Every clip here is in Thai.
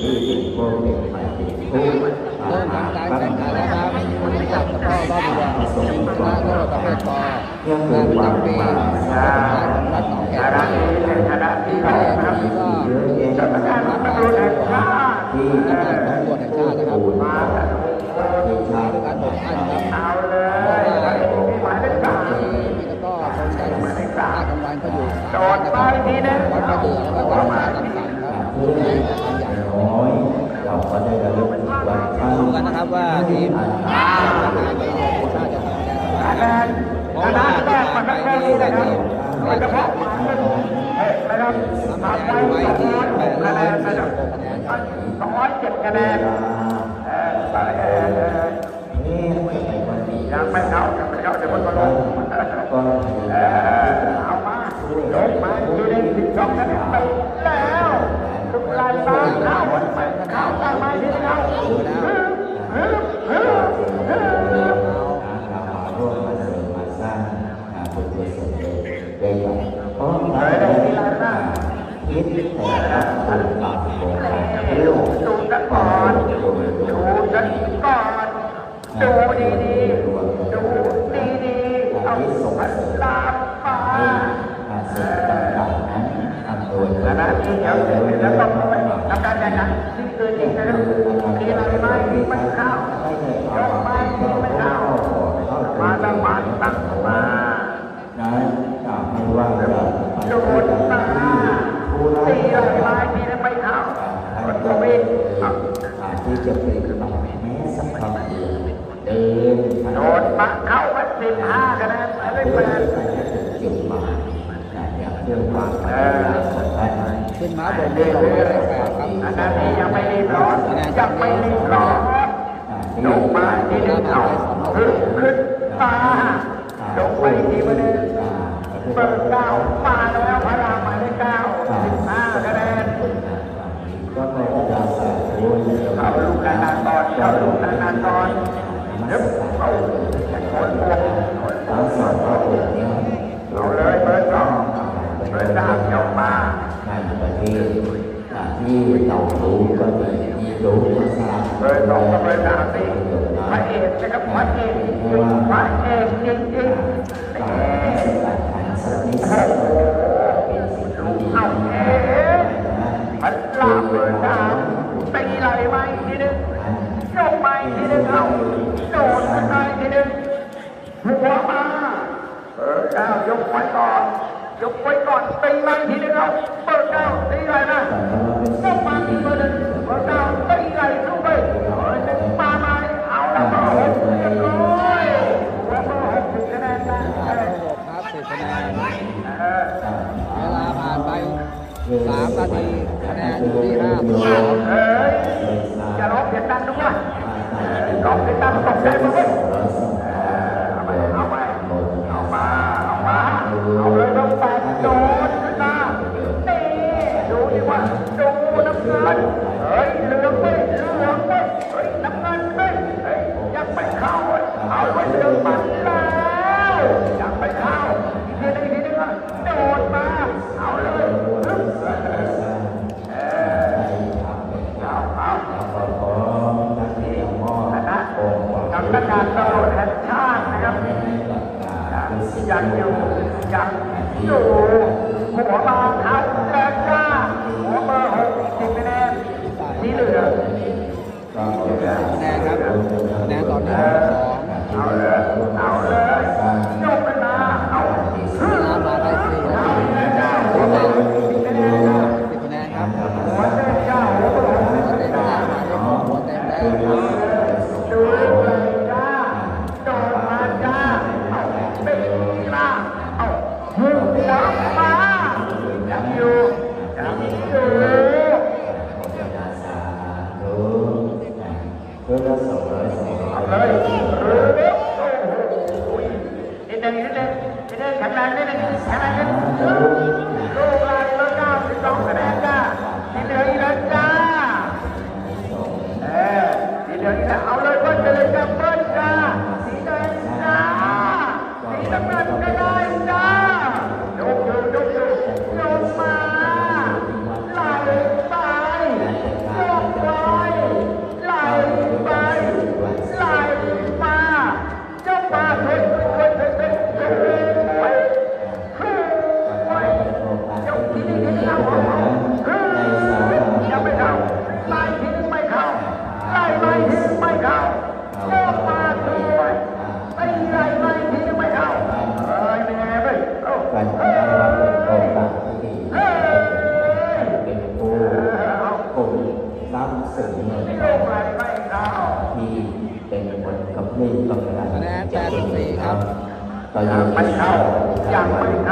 เริ่มทำการแข่งขันแล้วครับคุณจักรแล้วก็บ้าบัวชิงชนะเลิศประเภทกงานประจำปีของวัดหนองแขมที่แรกนี้ก็จัดการรัฐบาลของสำนักงานตำรวจแห่งชาตินะครับมีการบอกท่านครับว่าที่มีแล้วก็ชมกันค่ากำลังก็อยู่สามวัดนะครับวัดพระเดือแล้วก็วัดพระลำสันครับ นจังหวัดใหญ่เราก็ได้ระลึกถึงวันครั้งดูกันนะครับว่าทีมชาติจะทำยังไงครับเพราะว่าที่ผ่านไปนี่ได้ทีมเระทำคะนนไว้ที่แปดร้อยสี่สิบหกคะแนนครับสองร้อยเจ็ดคะแนนนี่ไม่ใช่วันนี้ยังไม่เขายังไม่เขาเดี๋ยวมันก็ลงก็เอามาลงมาอยู่ในสิบสองคะแนนไปแล้วทุกรายบ้นเข้าไปเข้าตามมาที่เข้าดูแล้วเรามาร่วมมาเสริมมาสร้างบุญกุศลได้อย่างเพระเราได้คิดแต่ละ คนปรับโครงการให้ลูกดูซะก่อนดูซะก่อนดูดีดีๆ เดี๋ยวแล้วต้องไปทำการแข่งขันที่เกินจริงนะครับมีอะไรไหมมีไม่เข้าไม่ได้ยเอากไปไม้มีไม่เข้าเข้ามาละหมาดตั้งมานั้นกล่าวว่าจะไปโดนมาตีอะไรไม้ทีนั้นไม่เข้ามันก็ไม่เอาที่จะเป็นบัตรแม้สัยเดินโดนมาเข้ามาสิบห้าคะแนนอะไรแปด จุดหมายอย่าง เรื่องความพยายามของท่านขึ้นมาบนเรื่อลงมาได้แปดครับอันนั้นยังไม่รีบร้อนยังไม่รีบร้อนลงมาที่นึงเอาขึ้นขึ้นมาลงไปทีมานึงเปิดเก้ามาแล้วพระรามหมายเลขเก้าสิบห้าคะแนนก็ไม่ได้เอาลูกนานๆก่อนเอาลูกนานๆก่อนเดี๋ยวเอาคนพวกคนทั้งสองพระองค์นี้ เอาเลยเบอร์สอง เบอร์สามยกมาในประเทศที่เรารู้ก็ดีที่รู้ก็ทราบเบอร์สองกับเบอร์สามนี่พระเอกนะครับพระเอกพระเอกจริงๆนี่การสกัดขันสักนิดสักหน่อยเป็นสิ่งที่ดีเอาเอ๊ะพันลาบอร์สามตีไหลไหมทีนึงยกไปทีนึงเอาโดนไปทีนึงหัวมาเบอเจ้ายกไว้ก่อน ยกไว้ก่อนตีไหมทีนึงเอาเบอร์เก้าตีไหลนะยกมาที่เบอร์หนึ่งเบอร์เก้าตีไหลเข้าไปเบอร์หนึ่งมาไหมเอาละเบอร์หกเรียบร้อยหัวเบอร์หกถึงคะแนนได้หกครับสิบคะแนนเวลาผ่านไปสามนาทีคะแนนอยู่ที่ห้าสิบสองเฮ้ยอย่าร้องเสียงดังด้วยร้องเสียงดังตกใจมดเลย อยู่ยังอยู่หัวมาเท้า ยังไม่ได้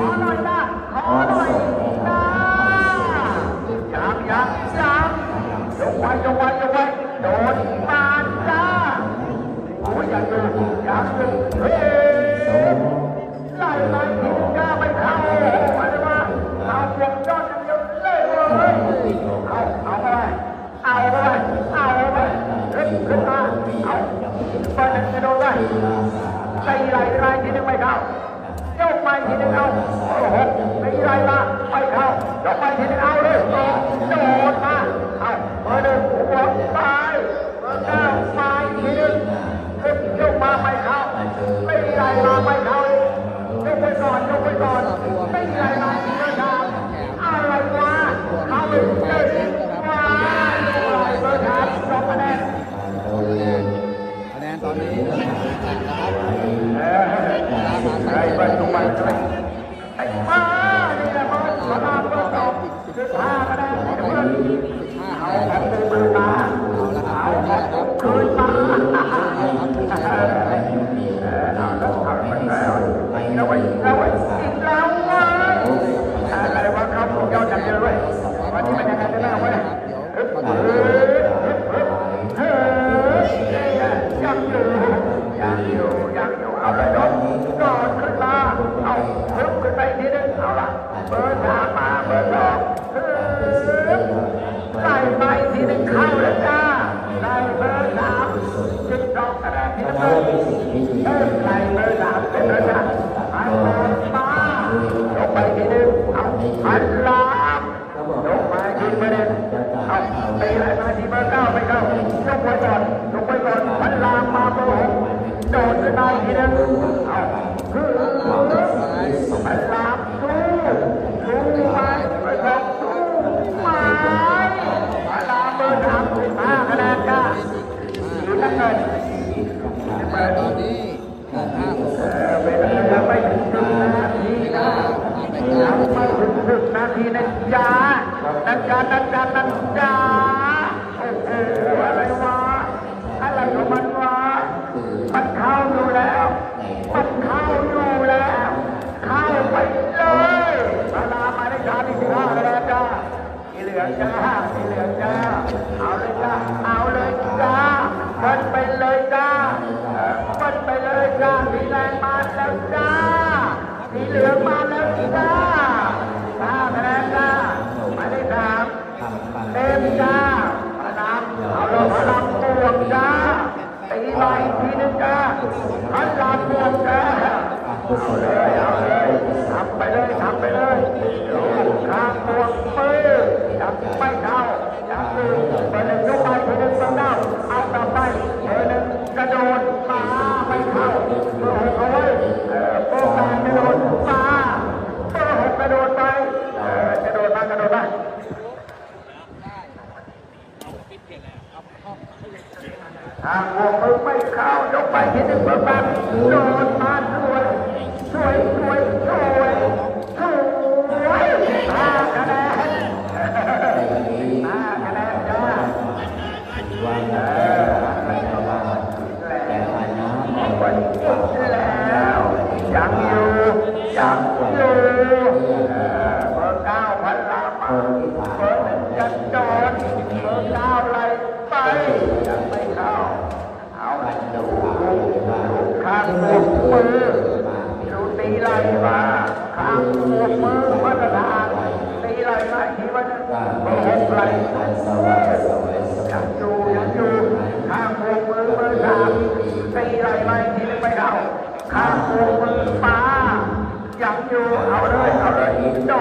คอนเสิร์ตนะครับยังยังยังยกไว้ยกไว้ยกไว้โดนปานจ้าโอ้ยยัอย่ยัอย่เมาคะแนงเปิดตอนนี้นยังไม่ถึงครึ่นาทีนังม่ถึงนาทีนะจ๊ะนะจ๊นะจ๊นะจ๊อ้โหอะวะอะไรขอมันวะมันข้าอยู่แล้วมันข้าอยู่แล้วข้าไปเลยเล้ช้าที่สิบห้าแล้วจ้าเหลือจ้า แล้วจ้าสีเหลืองมาแล้วจ้าห้าแนนจ้าหมาได้ขสามเต็มจ้าพระนามเอาลงพระนามบวกจ้าตีใหม่ทีนึงจ้าพระนามบวกจ้าเอาเลยเอาเลยทำไปเลยทำไปเลยข้างบวกมือจับไม่เข้าจับมือไปเลยยกไปไปเลยตรงหน้า ไปที่หนึ่งปรบโดนมาสวยสวยสวยสวยสวยห้าคะแนนห้าคะแนนจ้าวันเอว่าแต่วันน้ำไม่ไหวแล้วยังอยู่ยังอยู่ หกมือดูตีไหลมาข้างหมวกมือมาตรฐานตีไหลมาที่ว่าจะว่าโอ้ไม่หใช่ไหลสวายสวายสยัวางยอยู่ยังอยู่ข้างหมวกมือมือสามตีไหลมาทีนึงไม่เข้าข้างหมวกมือฟ้ายังอยู่เอาเลยเอาเลยโด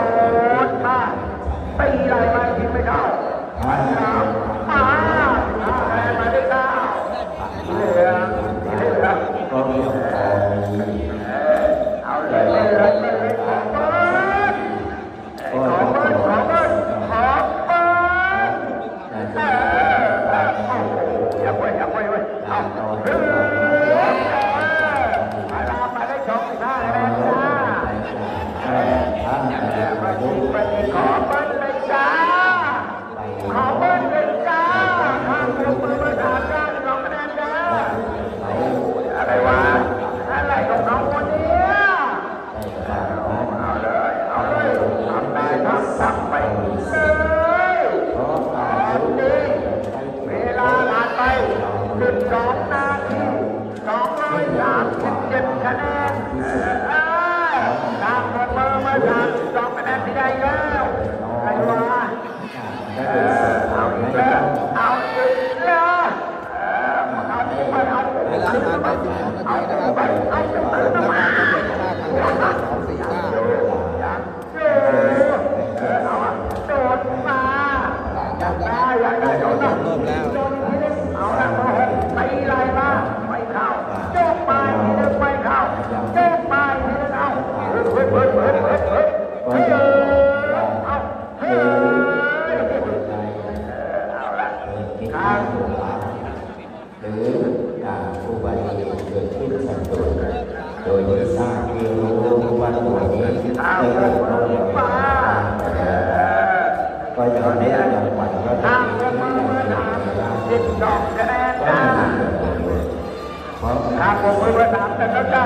อมือสามแต่ก็จ้า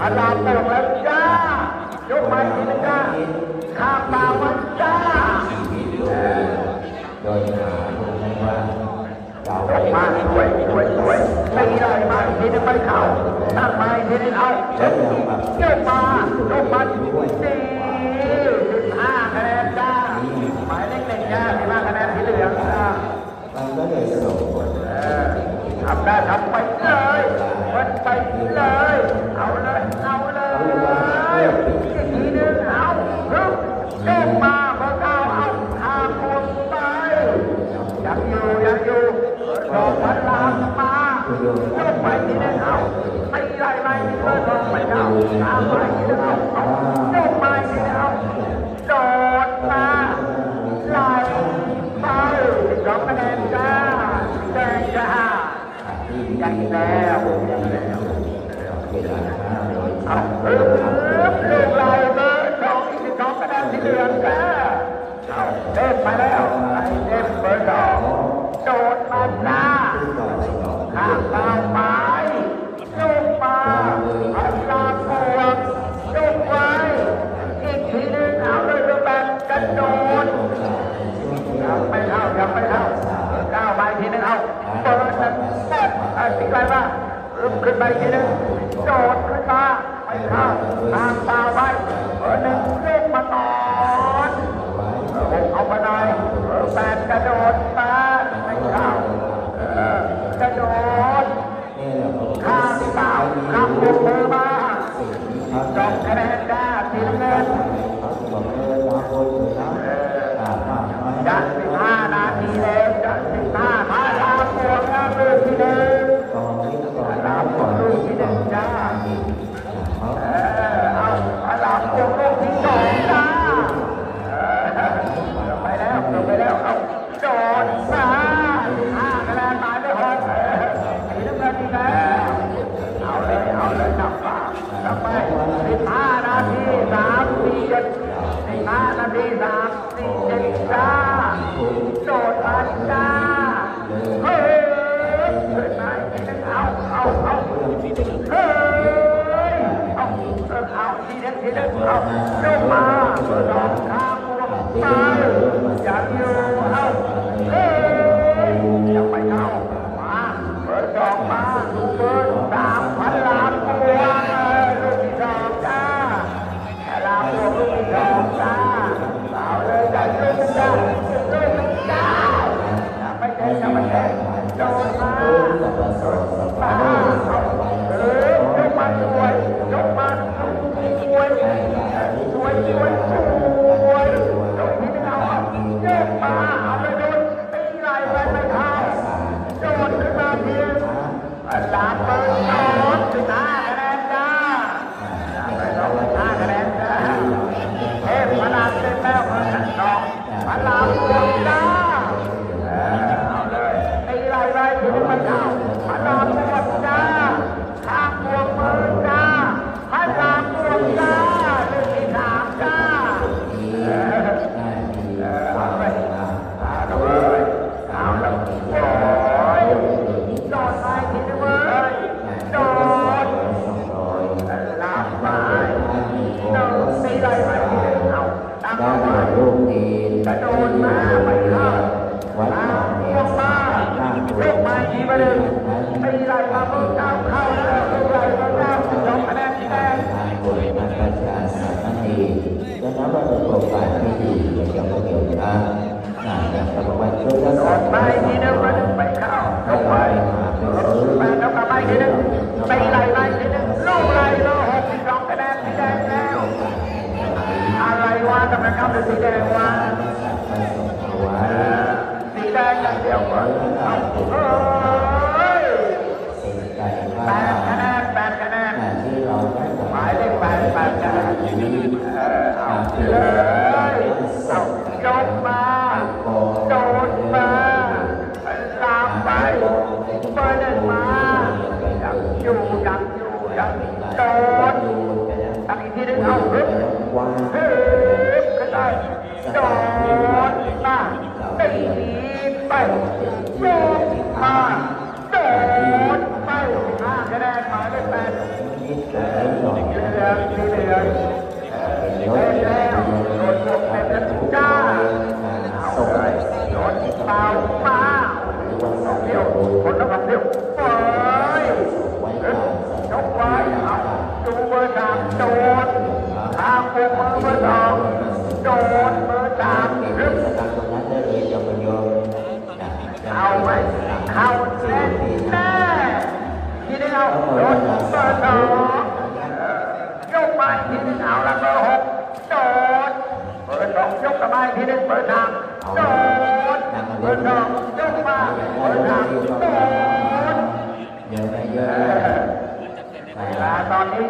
พลามตลกแล้วจ้ายกไม้ทีนึงจ้าข้างเปลาวันจ้าโดยหารู้ไหมว่าเรายมาสวยสวยสวยตีได้มาทีนึงไม่เข้าตั้งไม้ทีนึงเอาแล้วยังแบบยกมายกมาสี่สิบห้าคะแนนจ้าหมายเลขหนึ่งจ้าสิบห้าคะแนนที่เหลืองจ้ามันก็เลยส่งผลทำได้ทำไป เลยมันไปเลย เอาเลย เอาเลยอีกทีนึงเอาฮึบเด้งมาเบอร์เก้าเอาทางหมดไปยังอยู่ยังอยู่รอกพันลามมายกไปทีนึงเอาตีไล่ไล่ที่เบอร์สองไปเอาตามไปทีนึงเอาเอายกไปทีนึงเอาโดดมาไล่ไปสองคะแนนจ้าแดงจ้าที่ยั ดีงแล้แล้ววเวลาห้าร้อยเอาสามเพิ่มลูกลายเบอร์สองสิบสองคะแนนที่เหลือจ้าเล่นมาแล้วไอเล่นเบอร์สองโดดมาจ้าต่อสนองข้างเท้าไม้ลูกมาพันลาพวงลูกไว้อีกทีนึงเอาเลยลูกแบบกระโดดยังไม่เข้ายังไม่เข้าก้าวไปทีนึงเอาเปิดหนึ่งแป๊บไอ้สิ่งไรบ้างขึ้นไปทีนึงับก่อนดูสิเด็กจ้า อาจารย์เปิดสอน ได้ถ่ายรูปนี้ตัดที่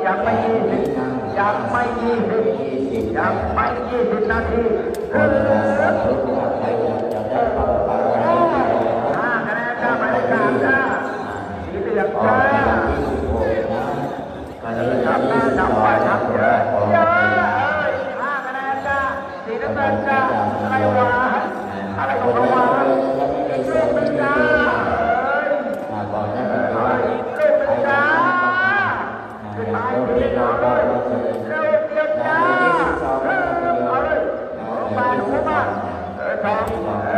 ยังไม่ยี่สิบยังไม่ยี่สิบยังไม่ยี่สิบนาทีเออ Đúng 子